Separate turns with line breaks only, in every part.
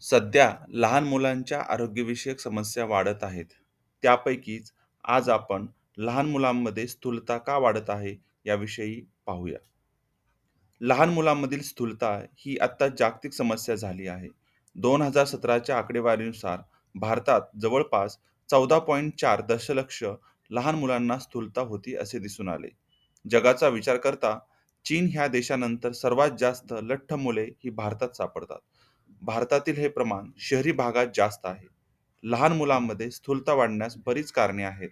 सध्या लहान मुलांच्या आरोग्यविषयक समस्या वाढत आहेत. त्यापैकीच आज आपण लहान मुलांमध्ये स्थूलता का वाढत आहे याविषयी पाहूया. लहान मुलांमधील स्थूलता ही आत्ता जागतिक समस्या झाली आहे. दोन हजार सतराच्या आकडेवारीनुसार भारतात जवळपास 14.4 दशलक्ष लहान मुलांना स्थूलता होती असे दिसून आले. जगाचा विचार करता चीन ह्या देशानंतर सर्वात जास्त लठ्ठ मुले ही भारतात सापडतात. भारतातील हे प्रमाण शहरी भागात जास्त आहे. लहान मुलांमध्ये स्थूलता वाढण्यास बरीच कारणे आहेत.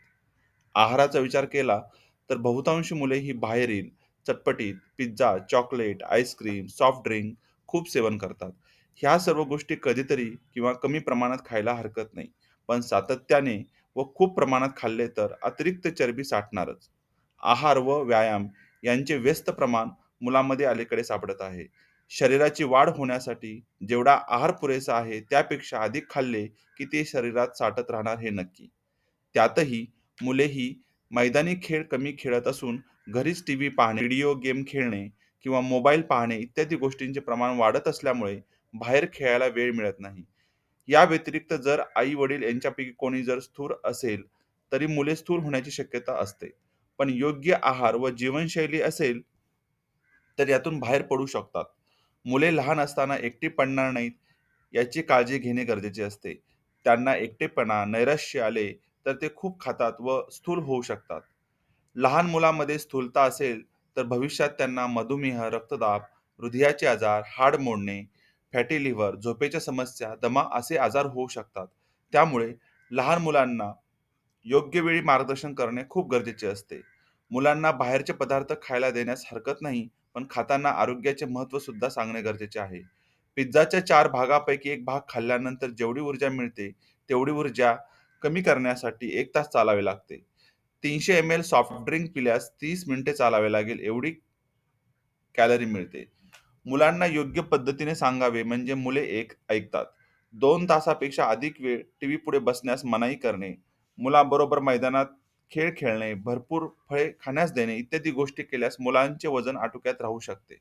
आहाराचा विचार केला तर बहुतांश मुले ही बाहेरील चटपटीत pizza, chocolate, ice cream, soft drink खूप सेवन करतात. ह्या सर्व गोष्टी कधीतरी किंवा कमी प्रमाणात खायला हरकत नाही. पण सातत्याने व खूप प्रमाणात खाल्ले तर अतिरिक्त चरबी साठणारच. आहार व व्यायाम यांचे व्यस्त प्रमाण मुलांमध्ये अलीकडे सापडत आहे. शरीराची वाढ होण्यासाठी जेवढा आहार पुरेसा आहे त्यापेक्षा अधिक खाल्ले की ते शरीरात साठत राहणार हे नक्की. त्यातही मुले ही मैदानी खेळ कमी खेळत असून घरीच टी व्ही पाहणे, व्हिडिओ गेम खेळणे किंवा मोबाईल पाहणे इत्यादी गोष्टींचे प्रमाण वाढत असल्यामुळे बाहेर खेळायला वेळ मिळत नाही. या व्यतिरिक्त जर आई-वडील यांच्यापैकी कोणी जर स्थूर असेल, तरी मुले स्थूल होण्याची शक्यता असते. पण योग्य आहार व जीवनशैली असेल तर यातून बाहेर पडू शकतात. मुले लहान असताना एकटी पडणार नाहीत याची काळजी घेणे गरजेचे असते. त्यांना एकटेपणा, नैराश्य आले तर ते खूप खातात व स्थूल होऊ शकतात. लहान मुलांमध्ये स्थूलता असेल तर भविष्यात त्यांना मधुमेह, रक्तदाब, हृदयाचे आजार, हाड मोडणे, फॅटी लिव्हर, झोपेच्या समस्या, दमा असे आजार होऊ शकतात. त्यामुळे लहान मुलांना योग्य वेळी मार्गदर्शन करणे खूप गरजेचे असते. मुलांना बाहेरचे पदार्थ खायला देण्यास हरकत नाही, पण खाताना आरोग्याचे महत्त्व सुद्धा सांगणे गरजेचे आहे. पिझ्झाच्या चार भागापैकी एक भाग खाल्ल्यानंतर जेवढी ऊर्जा मिळते, तेवढी ऊर्जा कमी करण्यासाठी एक तास चालावे लागते. 300 एम-एल सॉफ्ट ड्रिंक पिल्यास 30 मिनिटे चालावे लागेल एवढी कॅलरी मिळते. मुलांना योग्य पद्धतीने सांगावे म्हणजे मुले एक ऐकतात. 2 तासापेक्षा अधिक वेळ टीव्ही पुढे बसण्यास मनाई करणे, मुलांबरोबर मैदानात खेळ खेळणे, भरपूर फळे खाण्यास देणे इत्यादी गोष्टी केल्यास मुलांचे वजन आटोक्यात राहू शकते.